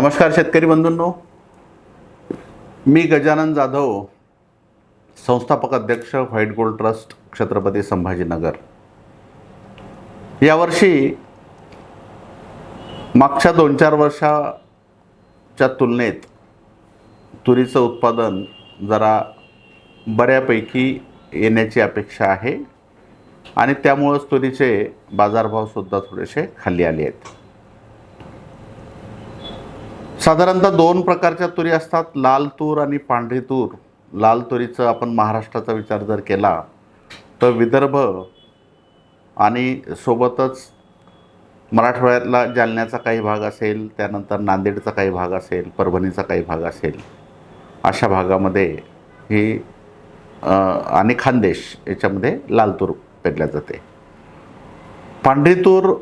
नमस्कार शेतकरी बंधूंनो. मी गजानन जाधव संस्थापक अध्यक्ष white gold trust Chhatrapati Sambhajinagar. यावर्षी मागच्या दोन चार वर्षाच्या तुलनेत तुरीचं उत्पादन जरा बऱ्यापैकी येण्याची अपेक्षा आहे आणि त्यामुळंच तुरीचे बाजारभावसुद्धा थोडेसे खाली आले आहेत. साधारणतः दोन प्रकारच्या तुरी असतात लाल तूर आणि पांढरी तूर. लाल तुरीचं आपण महाराष्ट्राचा विचार जर केला तर विदर्भ आणि सोबतच मराठवाड्यातला जालन्याचा काही भाग असेल त्यानंतर नांदेडचा काही भाग असेल परभणीचा काही भाग असेल अशा भागामध्ये ही आणि खानदेश याच्यामध्ये लाल तूर पेरल्या जाते. पांढरी तूर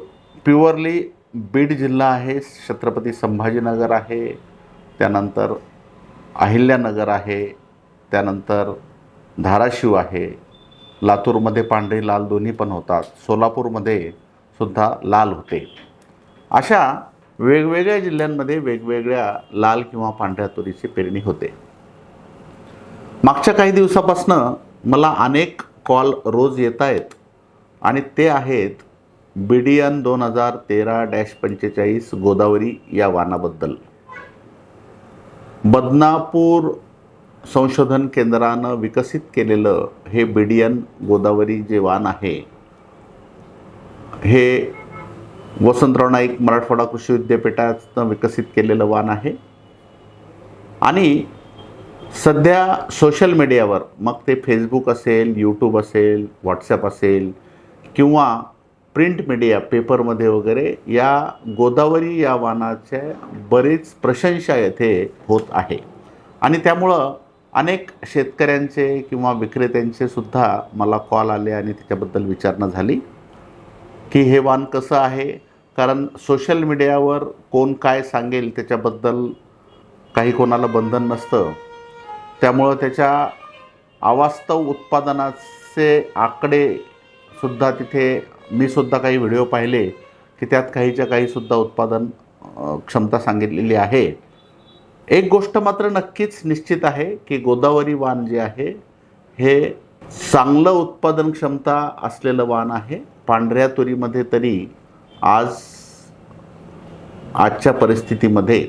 प्युअरली बीड जिल्हा आहे छत्रपती संभाजीनगर आहे त्यानंतर अहिल्यानगर आहे त्यानंतर धाराशिव आहे लातूरमध्ये पांढरे लाल दोन्ही पण होतात सोलापूरमध्ये सुद्धा लाल होते. अशा वेगवेगळ्या जिल्ह्यांमध्ये वेगवेगळ्या लाल किंवा पांढऱ्या तुरीची पेरणी होते. मागच्या काही दिवसापासनं मला अनेक कॉल रोज येत आहेत आणि ते आहेत बिडियन दोन हजार तेरा डॅश पंचेचाळीस गोदावरी या वाहनाबद्दल बदनापूर संशोधन केंद्रानं विकसित केलेलं हे बिडियन गोदावरी जे वाहन आहे हे वसंतराव नाईक मराठवाडा कृषी विद्यापीठातनं विकसित केलेलं वाहन आहे. आणि सध्या सोशल मीडियावर मग ते फेसबुक असेल यूट्यूब असेल व्हॉट्सॲप असेल किंवा प्रिंट मीडिया पेपरमध्ये वगैरे या गोदावरी या वाहनाच्या बरीच प्रशंसा येथे होत आहे. आणि त्यामुळं अनेक शेतकऱ्यांचे किंवा विक्रेत्यांचे सुद्धा मला कॉल आले आणि त्याच्याबद्दल विचारणा झाली की हे वाण कसं आहे? कारण सोशल मीडियावर कोण काय सांगेल त्याच्याबद्दल काही कोणाला बंधन नसतं. त्यामुळं त्याच्या अवास्तव उत्पादनाचे आकडे सुद्धा तिथे मी सुद्धा काही व्हिडिओ पाहिले की त्यात काहीच्या काहीसुद्धा उत्पादन क्षमता सांगितलेली आहे. एक गोष्ट मात्र नक्कीच निश्चित आहे की गोदावरी वाण जे आहे हे चांगलं उत्पादन क्षमता असलेलं वाण आहे. पांढऱ्या तुरीमध्ये तरी आज आजच्या परिस्थितीमध्ये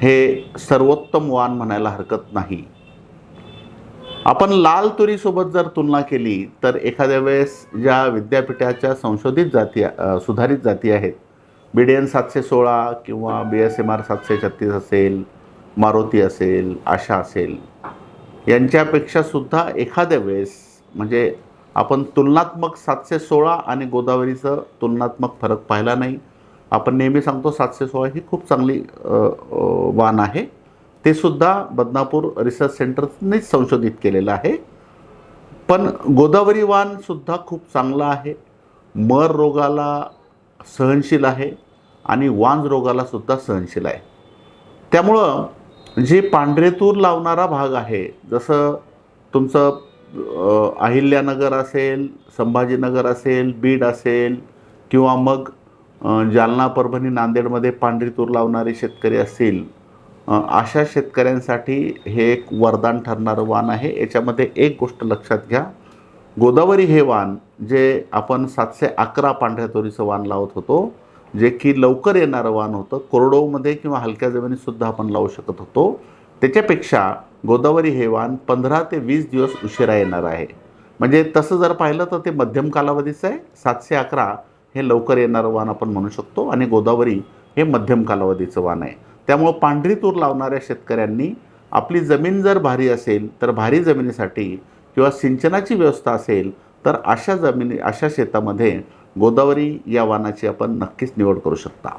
हे सर्वोत्तम वाण म्हणायला हरकत नाही. आपण लाल तुरीसोबत जर तुलना केली तर एखाद्या वेळेस ज्या विद्यापीठाच्या संशोधित जाती सुधारित जाती आहेत बी डी एन सातशे सोळा किंवा बी एस एम आर सातशे छत्तीस असेल मारुती असेल आशा असेल यांच्यापेक्षा सुद्धा एखाद्या वेळेस म्हणजे आपण तुलनात्मक सातशे सोळा आणि गोदावरीचं तुलनात्मक फरक पाहिला नाही. आपण नेहमी सांगतो सातशे सोळा ही खूप चांगली वान वाण आहे. ते सुद्धा बदनापूर रिसर्च सेंटरनेच संशोधित केलेलं आहे. पण गोदावरी वाण सुद्धा खूप चांगला आहे. मर रोगाला सहनशील आहे आणि वांज रोगाला सुद्धा सहनशील आहे. त्यामुळं जे पांढरे तूर लावणारा भाग आहे जसं तुमचं अहिल्यानगर असेल संभाजीनगर असेल बीड असेल किंवा मग जालना परभणी नांदेडमध्ये पांढरी तूर लावणारे शेतकरी असतील अशा शेतकऱ्यांसाठी हे एक वरदान ठरणारं वाण आहे. याच्यामध्ये एक गोष्ट लक्षात घ्या. गोदावरी हे वाण जे आपण सातशे अकरा पांढऱ्या तोरीचं वाण लावत होतो जे की लवकर येणारं वाण होतं. कोरडोमध्ये किंवा हलक्या जमिनीतसुद्धा आपण लावू शकत होतो. त्याच्यापेक्षा गोदावरी हे वाण पंधरा ते वीस दिवस उशिरा येणार आहे. म्हणजे तसं जर पाहिलं तर ते मध्यम कालावधीचं आहे. सातशे अकरा हे लवकर येणारं वाण आपण म्हणू शकतो आणि गोदावरी हे मध्यम कालावधीचं वाण आहे. त्यामुळं पांढरी तूर लावणाऱ्या शेतकऱ्यांनी आपली जमीन जर भारी असेल तर भारी जमिनीसाठी किंवा सिंचनाची व्यवस्था असेल तर अशा जमिनी अशा शेतामध्ये गोदावरी या वानाची आपण नक्कीच निवड करू शकता.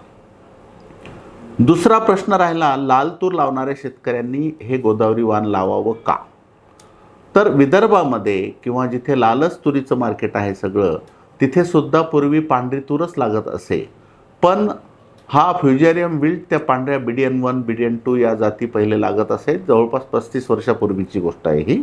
दुसरा प्रश्न राहिला लाल तूर लावणाऱ्या शेतकऱ्यांनी हे गोदावरी वाण लावावं का? तर विदर्भामध्ये किंवा जिथे लालच तुरीचं मार्केट आहे सगळं तिथे सुद्धा पूर्वी पांढरी तूरच लागत असे. पण हा फ्युजेरियम विल्ट त्या पांढऱ्या बिडियन वन बिडियन टू या जाती पहिले लागत असे. जवळपास पस्तीस वर्षापूर्वीची गोष्ट आहे ही.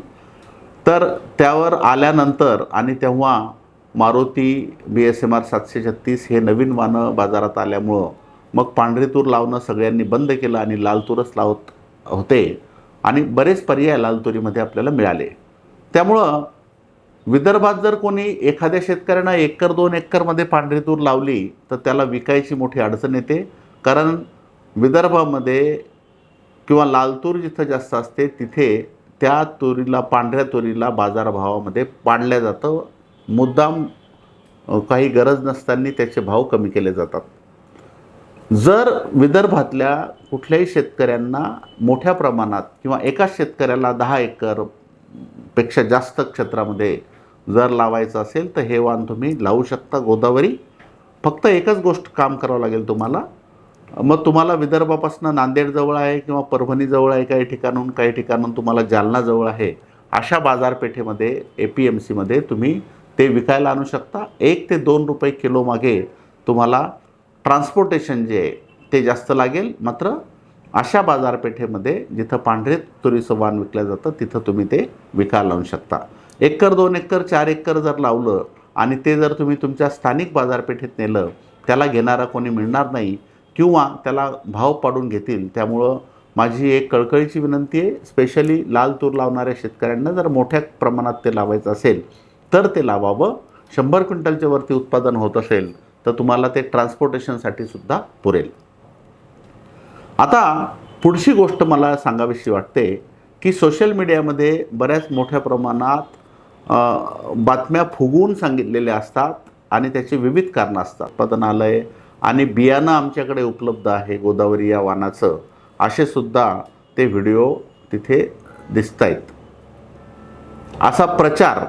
तर त्यावर आल्यानंतर आणि तेव्हा Maruti B S M R सातशे छत्तीस हे नवीन वाहनं बाजारात आल्यामुळं मग पांढरी तूर लावणं सगळ्यांनी बंद केलं आणि लाल तूरच लावत होते. आणि बरेच पर्याय लाल तुरीमध्ये आपल्याला मिळाले. त्यामुळं विदर्भात जर कोणी एखाद्या शेतकऱ्यानं एकर दोन एकरमध्ये पांढरी तूर लावली तर त्याला विकायची मोठी अडचण येते. कारण विदर्भामध्ये किंवा लाल तूर जिथं जास्त असते तिथे त्या तुरीला पांढऱ्या तुरीला बाजारभावामध्ये पाडल्या जातं. मुद्दाम काही गरज नसताना त्याचे भाव कमी केले जातात. जर विदर्भातल्या कुठल्याही शेतकऱ्यांना मोठ्या प्रमाणात किंवा एकाच शेतकऱ्याला दहा एकरपेक्षा जास्त क्षेत्रामध्ये जर लावायचं असेल तर हे वाण तुम्ही लावू शकता गोदावरी. फक्त एकच गोष्ट काम करावं लागेल तुम्हाला. मग तुम्हाला विदर्भापासून नांदेडजवळ आहे किंवा परभणीजवळ आहे काही ठिकाणून काही ठिकाणून तुम्हाला जालनाजवळ आहे अशा बाजारपेठेमध्ये ए पी एम सीमध्ये तुम्ही ते विकायला आणू शकता. एक ते दोन रुपये किलो मागे तुम्हाला ट्रान्सपोर्टेशन जे आहे ते जास्त लागेल. मात्र अशा बाजारपेठेमध्ये जिथं पांढरे तुरीचं वाण विकलं जातं तिथं तुम्ही ते विकायला लावू शकता. एकर दोन एकर चार एकर जर लावलं आणि ते जर तुम्ही तुमच्या स्थानिक बाजारपेठेत नेलं त्याला घेणारा कोणी मिळणार नाही किंवा त्याला भाव पाडून घेतील त्यामुळं माझी एक कळकळीची विनंती आहे स्पेशली लाल तूर लावणाऱ्या शेतकऱ्यांना जर मोठ्या प्रमाणात ते लावायचं असेल तर ते लावावं. शंभर क्विंटलच्या वरती उत्पादन होत असेल तर तुम्हाला ते ट्रान्सपोर्टेशनसाठी सुद्धा पुरेल. आता पुढची गोष्ट मला सांगावीशी वाटते की सोशल मीडियामध्ये बऱ्याच मोठ्या प्रमाणात बातम्या फुगवून सांगितलेल्या असतात आणि त्याची विविध कारणं असतात. उत्पादनालय आणि बियाणं आमच्याकडे उपलब्ध आहे गोदावरी या वाणाचं असे सुद्धा ते व्हिडिओ तिथे दिसत आहेत असा प्रचार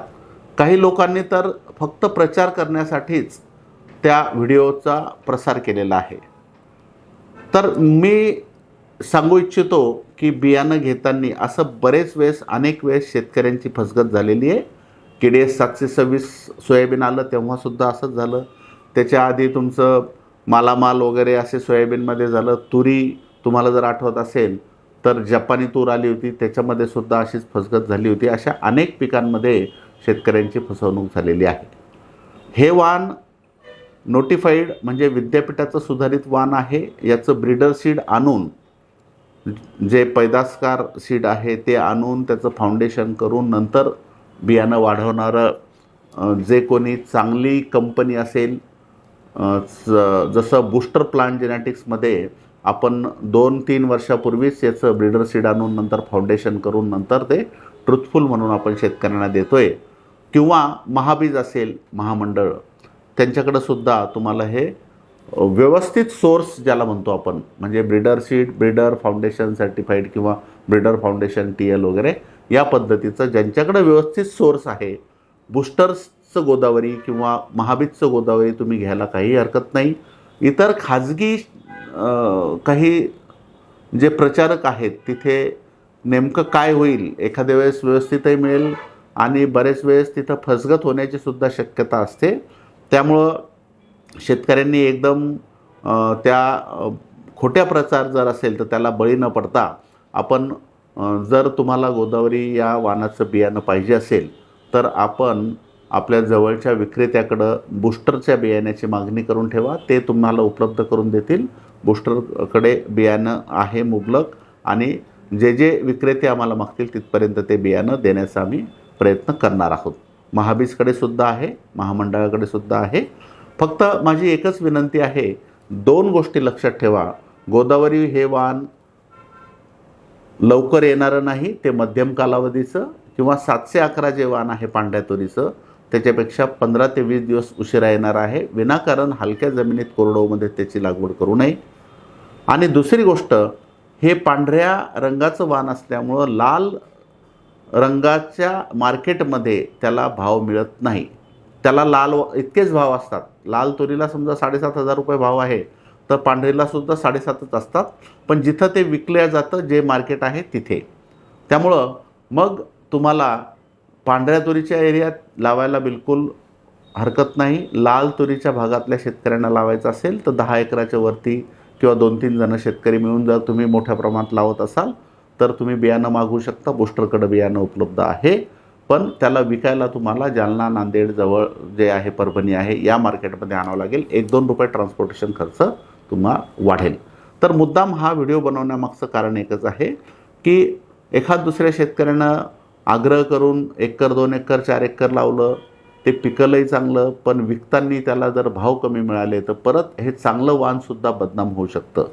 काही लोकांनी तर फक्त प्रचार करण्यासाठीच त्या व्हिडिओचा प्रसार केलेला आहे. तर मी सांगू इच्छितो की बियाणं घेताना असं बरेच वेळेस अनेक वेळेस शेतकऱ्यांची फसगत झालेली आहे. के डी एस सातशे सव्वीस सोयाबीन आलं तेव्हासुद्धा असंच झालं. त्याच्या आधी तुमचं मालामाल वगैरे असे सोयाबीनमध्ये झालं. तुरी तुम्हाला जर आठवत असेल तर जपानी तूर आली होती त्याच्यामध्ये सुद्धा अशीच फसगत झाली होती. अशा अनेक पिकांमध्ये शेतकऱ्यांची फसवणूक झालेली आहे. हे वाण नोटिफाईड म्हणजे विद्यापीठाचं सुधारित वाण आहे. याचं ब्रीडर सीड आणून जे पैदासकार सीड आहे ते आणून त्याचं फाउंडेशन करून नंतर बियाणं वाढवणारं जे कोणी चांगली कंपनी असेल जसं बूस्टर प्लांट जेनेटिक्समध्ये आपण दोन तीन वर्षापूर्वीच याचं ब्रीडर सीड आणून नंतर फाउंडेशन करून नंतर ते ट्रुथफुल म्हणून आपण शेतकऱ्यांना देतो आहे किंवा महाबीज असेल महामंडळ त्यांच्याकडं सुद्धा तुम्हाला हे व्यवस्थित सोर्स ज्याला म्हणतो आपण म्हणजे breeder seed breeder foundation certified किंवा ब्रीडर फाउंडेशन टी एल वगैरे या पद्धतीचं ज्यांच्याकडे व्यवस्थित सोर्स आहे बुस्टर्सचं गोदावरी किंवा महाबीजचं गोदावरी तुम्ही घ्यायला काही हरकत नाही. इतर खाजगी काही जे प्रचारक आहेत तिथे नेमकं काय होईल एखाद्या वेळेस व्यवस्थितही मिळेल आणि बरेच वेळेस तिथं फसगत होण्याची सुद्धा शक्यता असते. त्यामुळं शेतकऱ्यांनी एकदम त्या खोट्या प्रचार जर असेल तर त्याला बळी न पडता आपण जर तुम्हाला गोदावरी या वाणाचं बियाणं पाहिजे असेल तर आपण आपल्या जवळच्या विक्रेत्याकडं बूस्टरच्या बियाण्याची मागणी करून ठेवा. ते तुम्हाला उपलब्ध करून देतील. बूस्टरकडे बियाणं आहे मुबलक आणि जे जे विक्रेते आम्हाला मागतील तिथपर्यंत ते बियाणं देण्याचा आम्ही प्रयत्न करणार आहोत. महाबीजकडे सुद्धा आहे महामंडळाकडे सुद्धा आहे. फक्त माझी एकच विनंती आहे दोन गोष्टी लक्षात ठेवा. गोदावरी हे वाण लवकर येणारं नाही ते मध्यम कालावधीचं किंवा सातशे अकरा जे वाण आहे पांढऱ्या तुरीचं त्याच्यापेक्षा पंधरा ते वीस दिवस उशिरा येणार आहे. विनाकारण हलक्या जमिनीत कोरडवमध्ये त्याची लागवड करू नये. आणि दुसरी गोष्ट हे पांढऱ्या रंगाचं वाण असल्यामुळं लाल रंगाच्या मार्केटमध्ये त्याला भाव मिळत नाही. त्याला लाल इतकेच भाव असतात. लाल तुरीला समजा साडेसात हजार रुपये भाव आहे. तर पांढरीला सुद्धा साडेसातच असतात. पण जिथं ते विकलं जातं जे मार्केट आहे तिथे. त्यामुळं मग तुम्हाला पांढऱ्या तुरीच्या एरियात लावायला बिलकुल हरकत नाही. लाल तुरीच्या भागातल्या शेतकऱ्यांना लावायचं असेल तर दहा एकराच्या वरती किंवा दोन तीन जण शेतकरी मिळून जर तुम्ही मोठ्या प्रमाणात लावत असाल तर तुम्ही बियाणं मागवू शकता. बुस्टरकडं बियाणं उपलब्ध आहे. पण त्याला विकायला तुम्हाला जालना नांदेड जवळ जे आहे परभणी आहे या मार्केटमध्ये आणावं लागेल. एक दोन रुपये ट्रान्सपोर्टेशन खर्च तुम्हा वाढेल. तर मुद्दाम हा व्हिडिओ बनवण्यामागचं कारण एकच आहे की एखाद दुसऱ्या शेतकऱ्यानं आग्रह करून एकर दोन एकर चार एकर लावलं ते पिकलंही चांगलं पण विकताना त्याला जर भाव कमी मिळाले तर परत हे चांगलं वाणसुद्धा बदनाम होऊ शकतं.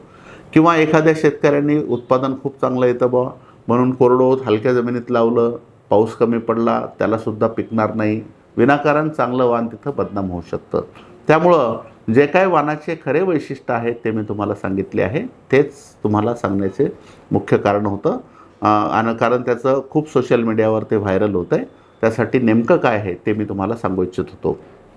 किंवा एखाद्या शेतकऱ्यांनी उत्पादन खूप चांगलं येतं बा म्हणून कोरडोत हलक्या जमिनीत लावलं पाऊस कमी पडला त्यालासुद्धा पिकणार नाही. विनाकारण चांगलं वाण तिथं बदनाम होऊ शकतं. त्यामुळं जे काय वानाचे खरे वैशिष्ट्य आहेत ते मी तुम्हाला सांगितले आहे. तेच तुम्हाला सांगण्याचे मुख्य कारण होतं. आणि कारण त्याचं खूप सोशल मीडियावर ते व्हायरल होतं आहे त्यासाठी नेमकं काय आहे ते मी तुम्हाला सांगू इच्छित होतो.